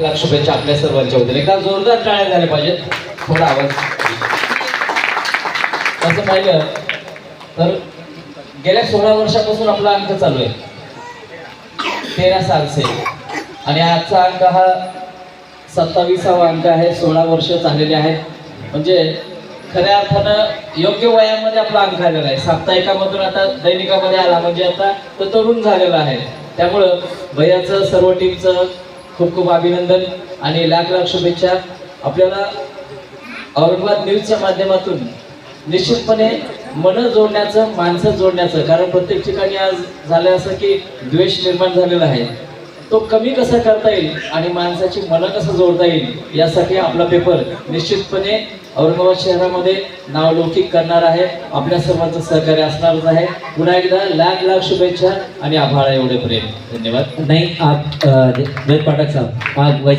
लाख शुभेच्छा आपल्या सर्वांच्या वतीने. एकदा जोरदार टाळ्या झाल्या पाहिजेत. थोडा आवाज. तसं पाहिलं तर गेल्या सोळा वर्षापासून आपला अंक चालू आहे. तेरा सालसे. आणि आजचा अंक हा सत्तावीसावा अंक आहे. सोळा वर्ष चाललेले आहेत. म्हणजे खऱ्या अर्थानं योग्य वयामध्ये आपला अंक आलेला आहे. साप्ताहिकामधून आता दैनिकामध्ये आला. म्हणजे आता तो तरुण झालेला आहे. त्यामुळं भैयाचं सर्व टीमचं खूप खूप अभिनंदन आणि लाख लाख शुभेच्छा. आपल्याला औरंगाबाद न्यूजच्या माध्यमातून निश्चितपणे मन जोडण्याचं माणसं जोडण्याचं कारण प्रत्येक ठिकाणी आज झालं असं की द्वेष निर्माण झालेला आहे. तो कमी कसा करता येईल आणि माणसाची मनं कसं जोडता येईल यासाठी आपला पेपर निश्चितपणे औरंगाबाद शहरामध्ये नावलौकिक करणार आहे. आपल्या सर्वांचं सहकार्य असणारच आहे. पुन्हा एकदा लाख लाख शुभेच्छा आणि आभाळ एवढे प्रेम धन्यवाद. नाही आप पाठक साहेब